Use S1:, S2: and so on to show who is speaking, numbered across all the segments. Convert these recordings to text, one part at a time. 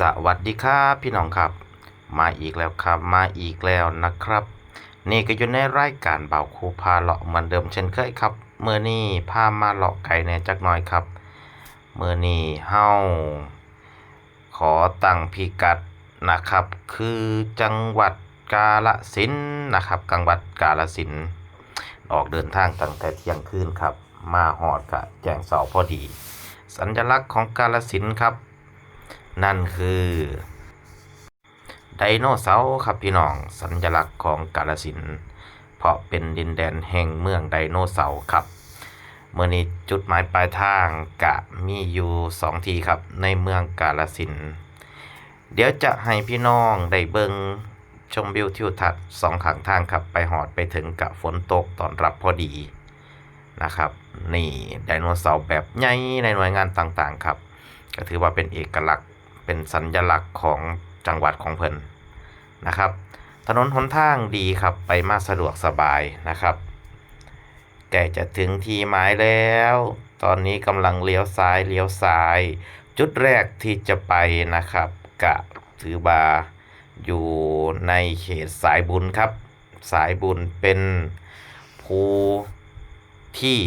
S1: สวัสดีครับพี่น้องครับ มาอีกแล้วครับมาอีกแล้วนะครับ นี่ก็อยู่ในรายการเบาคูพาเลาะเหมือนเดิมเช่นเคยครับเมื่อนี้พามาเลาะไก่แน่จักหน่อยครับเมื่อนี้เฮาขอตั้งพิกัดนะครับ คือจังหวัดกาฬสินนะครับจังหวัดกาฬสินออกเดินทางตั้งแต่เที่ยงคืนครับ มาหอดกะแจงเสาพอดี สัญลักษณ์ของกาฬสินครับ นั่นคือไดโนเสาร์ครับพี่น้องสัญลักษณ์ของกาฬสิน เพราะเป็นดินแดนแห่งเมืองไดโนเสาร์ครับเมื่อนี้จุดหมายปลายทางกะมีอยู่สองทีครับ ในเมืองกาฬสิน เดี๋ยวจะให้พี่น้องได้เบิงชมวิวทิวทัศน์สองข้างทางครับ ไปหอดไปถึงกะฝนตกตอนรับพอดีนะครับ นี่ไดโนเสาร์แบบใหญ่ในหน่วยงานต่างๆครับ ก็ถือว่าเป็นเอกลักษณ์ เป็นสัญลักษณ์ของจังหวัดของเพิ่นนะครับ ถนนหนทางดีครับไปมาสะดวกสบายนะครับใกล้จะถึงที่หมายแล้ว ตอนนี้กำลังเลี้ยวซ้ายเลี้ยวซ้าย จุดแรกที่จะไปนะครับกะถือว่าอยู่ในเขตสายบุญครับ สายบุญเป็นภูที่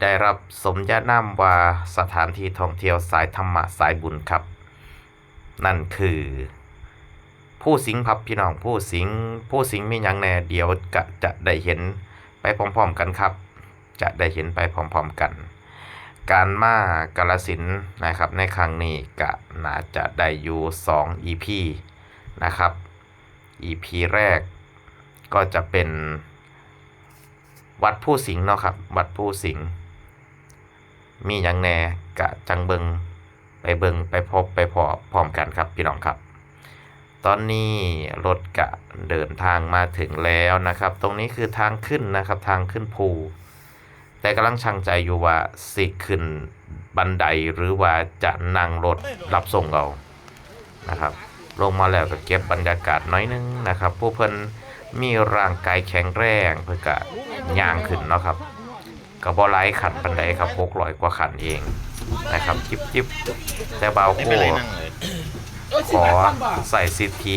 S1: ได้รับสมญานามว่าสถานที่ท่องเที่ยวสายธรรมะสายบุญครับ นั่นคือ ผู้สิงห์ครับพี่น้องผู้สิงผู้สิงมีหยังแน่เดี๋ยวจะจะได้เห็นไปพร้อมๆกันครับ จะได้เห็นไปพร้อมๆกัน การมากาลสินนะครับในครั้งนี้ก็น่าจะได้อยู่2 EP นะครับ EP แรกก็จะเป็นวัดผู้สิงเนาะครับ วัดผู้สิง มีหยังแหน่กะจังเบิง ไปเบิงไปพบไปพอพร้อมกันครับพี่น้องครับ ตอนนี้รถกะเดินทางมาถึงแล้วนะครับ ตรงนี้คือทางขึ้นนะครับทางขึ้นภู แต่กำลังช่างใจอยู่ว่าสิขึ้นบันไดหรือว่าจะนั่งรถรับส่งเรานะครับ ลงมาแล้วก็เก็บบรรยากาศน้อยนึงนะครับ ผู้เพิ่นมีร่างกายแข็งแรงเพื่อกะย่างขึ้นเนาะครับ ก็บ่หลายขันปันไดครับ600กว่าขันเองนะครับจิบจิบแต่เบาโค
S2: เป็นไรนั่งเลย
S1: ขอใส่สิทธิ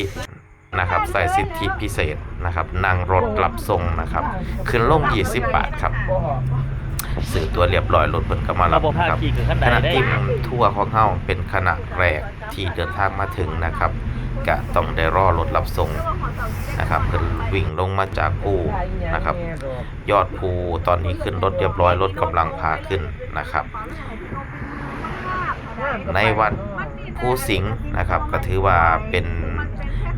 S1: นะครับใส่สิทธิพิเศษนะครับนั่งรถรับส่งนะครับ ขึ้นลง20 บาทครับ ซื้อตัวเรียบร้อยรถเพิ่นก็มารับ
S3: ระบบ
S1: นะค
S3: ภา
S1: รับ
S3: คีคือขั้นใด
S1: คณะ
S3: ได้
S1: ทีมทัวร์ของเฮาเป็นคณะแรกที่เดินทางมาถึงนะครับกะต้องได้รอรถรับส่งนะครับเพิ่นวิ่งลงมาจากภูนะครับ ยอดภูตอนนี้ขึ้นรถเรียบร้อยรถกำลังพาขึ้นนะครับ ในวัดภูสิงห์นะครับก็ถือว่าเป็น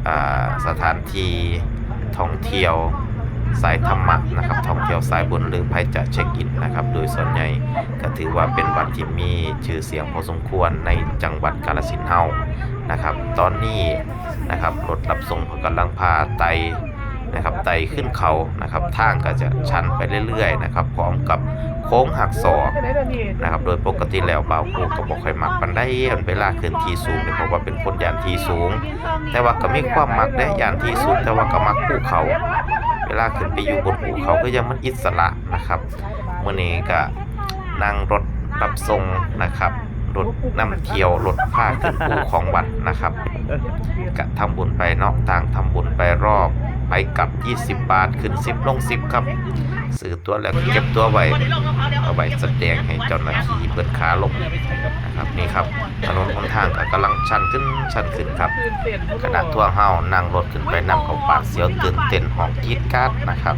S1: อ่าสถานที่ท่องเที่ยว สายธรรมะนะครับท่องเที่ยวสายบุญหรือใครจะเช็คอินนะครับ โดยส่วนใหญ่ก็ถือว่าเป็นวัดที่มีชื่อเสียงพอสมควรในจังหวัดกาฬสินธุ์เฮานะครับ ตอนนี้นะครับรถรับส่งกำลังพาไตนะครับไตขึ้นเขานะครับทางก็จะชันไปเรื่อยๆนะครับพร้อมกับโค้งหักศอกนะครับโดยปกติแล้วบ่าวครูก็บอกค่อยมักปันได้มันเวลาขึ้นที่สูงเนี่ยเพราะว่าเป็นคนยานที่สูง แต่ว่าก็มีความมักได้ยานที่สูงแต่ว่าก็มักภูเขา วลาขึ้นไปอยู่บนภูเขาก็ยังมันอิสระนะครับมื่อนี้ก็นั่งรถรับส่งนะครับรถนำเที่ยวรถพาขึ้นภูของวัดนะครับก็ทำบุญไปเนาะต่างทำบุญไปรอบไปกลับ 20 บาทขึ้น 10 ลง 10 ครับซื้อตัวแล้วเก็บตัวไว้เอาไว้แสดงให้เจ้าหน้าที่เปิดขาลงนะ ครับนี่ครับถนนหนทางก็กำลังชันขึ้นชันขึ้นครับขณะทั่วเฮานั่งรถขึ้นไปนำเขาปากเสียวตื่นเต้นห้องกีดกราดนะครับ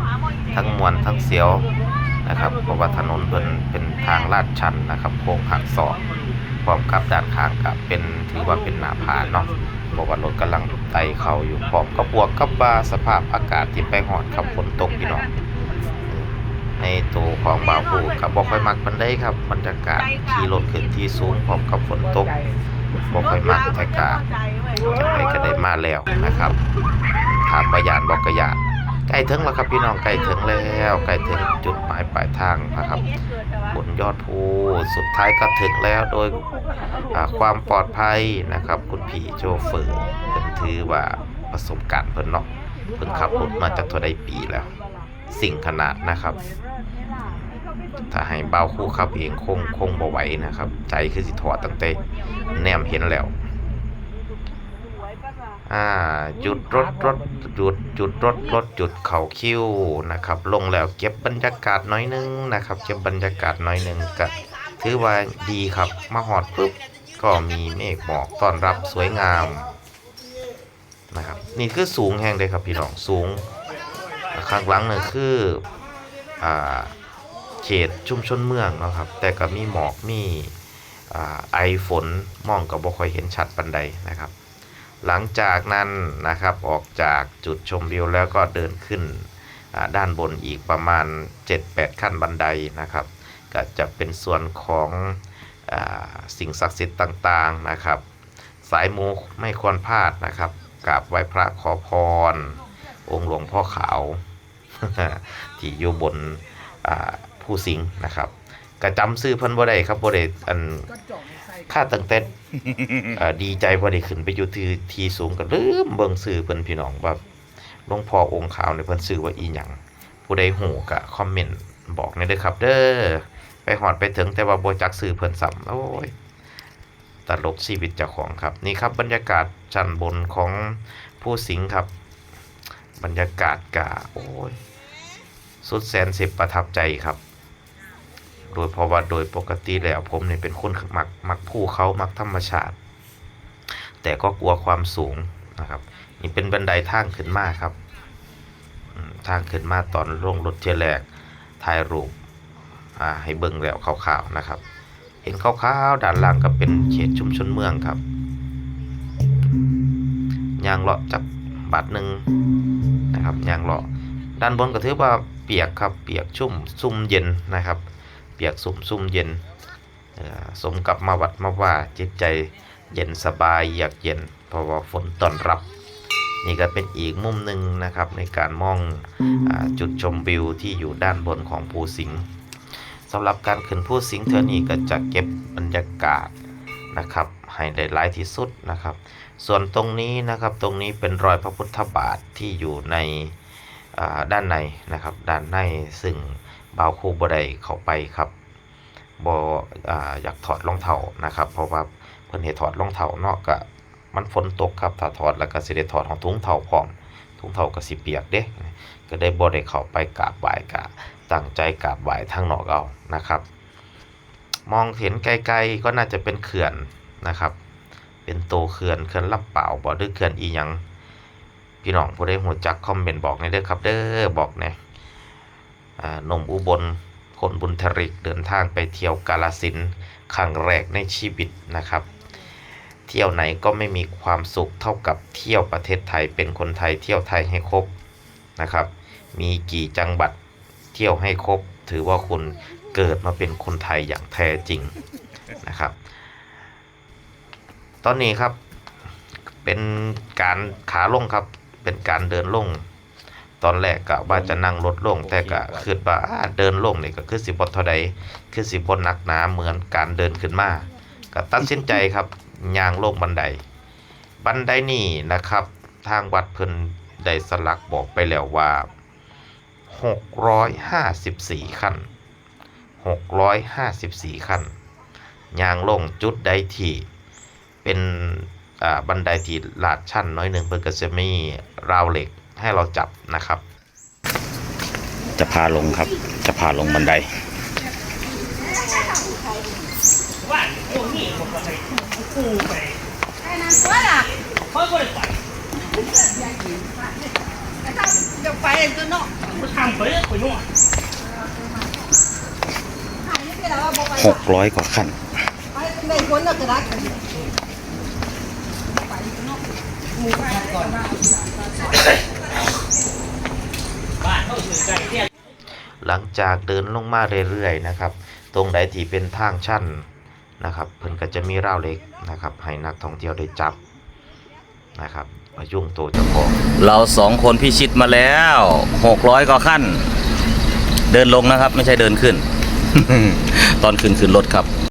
S1: ทั้งมวลทั้งเสียวนะครับเพราะว่าถนนเป็นเป็นทางลาดชันนะครับโค้งหักศอกพร้อมกับด้านข้างกับเป็นถือว่าเป็นหน้าผาเนาะบอกว่ารถกำลังไต่เขาอยู่พร้อมกับบวกกับว่าสภาพอากาศที่ไปหอดครับฝนตกพี่น้อง ในตัวของบ่าวผูกับบอกค่อยมักมันได้ครับบรรยากาศที่รถขึ้นที่สูงพร้อมกับฝนตกบอกค่อยมักแต่กาจะไปก็ได้มาแล้วนะครับถามประยานบอกกระยานใกล้ถึงแล้วครับพี่น้องใกล้ถึงแล้วใกล้ถึงจุดหมายปลายทางนะครับบนยอดภูสุดท้ายก็ถึงแล้วโดยอ่าความปลอดภัยนะครับ คุณพี่โชเฟอร์เพิ่นถือว่าประสบการณ์เพิ่นเนาะเพิ่นขับรถมาจากตัวใดปีแล้ว สิ่งขนาดนะครับ ถ้าให้เบาคู่ขับเองคงคงบ่ไหวนะครับ ใจคือสิถอดตั้งแต่แนมเห็นแล้วอ่าจุดรถรถจุดจุดรถรถจุดเขาคิ้วนะครับ ลงแล้วเก็บบรรยากาศน้อยนึงนะครับ เก็บบรรยากาศน้อยนึงก็ถือว่าดีครับมาหอดปุ๊บก็มีเมฆหมอกต้อนรับสวยงามนะครับ นี่คือสูงแห่งเลยครับพี่น้องสูง ข้างหลังนี่คืออ่าเขตชุมชนเมืองเนาะครับ แต่ก็มีหมอกมีอไอฝนมองก็บ่ค่อยเห็นชัดปันใดนะครับ หลังจากนั้นนะครับออกจากจุดชมวิวแล้วก็เดินขึ้นด้านบนอีกประมาณ 7-8 ขั้นบันไดนะครับ ก็จะเป็นส่วนของอสิ่งศักดิ์สิทธิ์ต่างๆนะครับ สายมูไม่ควรพลาดนะครับกราบไหว้พระขอพร องค์หลวงพ่อขาวที่อยู่บนอ่าผู้สิงห์นะครับกระจำซื้อเพิ่นบ่ได้ครับบ่ได้อันค่าตั้งแต่เอ่อดีใจว่าได้ขึ้นไปอยู่ที่ที่สูงก็ลืมเบิ่งสื่อเพิ่นพี่น้องว่าหลวงพ่อองค์ขาวเนี่ยเพิ่นชื่อว่าอีหยังผู้ใดฮู้ก็คอมเมนต์บอกหน่อยเด้อครับเด้อไปฮอดไปถึงแต่ว่าบ่จักชื่อเพิ่นซ้ำโอ้ยตลกชีวิตเจ้าของครับ นี่ครับบรรยากาศชั้นบนของผู้สิงห์ครับ บรรยากาศกะโอ้ยสุดแสนสิบประทับใจครับ โดยเพราะว่าโดยปกติแล้วผมเนี่ยเป็นคนมักมักภูเขามักธรรมชาติ แต่ก็กลัวความสูงนะครับ นี่เป็นบันไดทางขึ้นมาครับทางขึ้นมาตอนลงรถเจแรกถ่ายรูปให้เบิ่งแล้วขาวๆนะครับ เห็นขาวๆด้านล่างก็เป็นเขตชุมชนเมืองครับยางเลาะจับ บาทหนึ่งนะครับยางเลาะด้านบนก็ถือว่าเปียกครับเปียกชุ่มซุ่มเย็นนะครับ เปียกซุ่มซุ่มเย็นสมกับมาวัดมาว่าจิตใจเย็นสบายอยากเย็นเพราะว่าฝนต้อนรับ นี่ก็เป็นอีกมุมหนึ่งนะครับในการมองอจุดชมวิวที่อยู่ด้านบนของภูสิงห์สำหรับการขึ้นภูสิงห์เท่านี้ก็จะเก็บบรรยากาศนะครับให้ได้หลายที่สุดนะครับ ส่วนตรงนี้นะครับตรงนี้เป็นรอยพระพุทธบาทที่อยู่ในด้านในนะครับด้านในซึ่งบ่าวครูบ่ได้เข้าไปครับบ่อ่าอยากถอดรองเท้านะครับ เพราะว่าเพิ่นให้ถอดรองเท้าเนาะก็มันฝนตกครับถ้าถอดแล้วก็สิได้ถอดของถุงเท้าพร้อมถุงเท้าก็สิเปียกเด้ก็ได้บ่ได้เข้าไปกราบไหว้ก็ตั้งใจกราบไหว้ทางนอกเอานะครับ มองเห็นไกลๆก็น่าจะเป็นเขื่อนนะครับ เป็นโตเขื่อนเขื่อนลำเปล่าบ่หรือเขื่อนอีหยังพี่น้องผู้ใดฮู้จักคอมเมนต์บอกในเด้อครับ เด้อบอกแน่อ่านมอุบลคนบุญทริกเดินทางไปเที่ยวกาลสินครั้งแรกในชีวิตนะครับ เที่ยวไหนก็ไม่มีความสุขเท่ากับเที่ยวประเทศไทยเป็นคนไทยเที่ยวไทยให้ครบนะครับ มีกี่จังหวัดเที่ยวให้ครบ ถือว่าคุณเกิดมาเป็นคนไทยอย่างแท้จริงนะครับ ตอนนี้ครับ เป็นการขาลงครับ เป็นการเดินลง ตอนแรกกะว่าจะนั่งรถลง แต่กะคิดว่าอ่าเดินลงนี่ก็คือสิบ่เท่าใดคือสิบ่หนักหนาเหมือนการเดินขึ้นมาก็ตัดสินใจครับย่างลงบันได บันไดนี่นะครับ ทางวัดเพิ่นได้สลักบอกไปแล้วว่า 654 ขั้น 654 ขั้นย่างลงจุดใดที่ เป็นบันไดที่ลาดชันน้อยหนึ่งเพิ่นก็จะมีราวเหล็กให้เราจับนะครับ
S2: จะพาลงครับ จะพาลงบันได
S3: จะไปตัวเนาะ
S2: 600กว่าขั้น
S3: ไปในคนน่ะกระดาษ
S1: หลังจากเดินลงมาเรื่อยๆนะครับ ตรงใดที่เป็นทางชันนะครับ เพิ่นก็จะมีราวเล็กนะครับ ให้นักท่องเที่ยวได้จับนะครับมายุ่งตัวเจ้าของ
S2: เราสองคนพิชิตมาแล้ว600กว่าขั้น เดินลงนะครับ ไม่ใช่เดินขึ้น ตอนขึ้นขึ้นรถครับ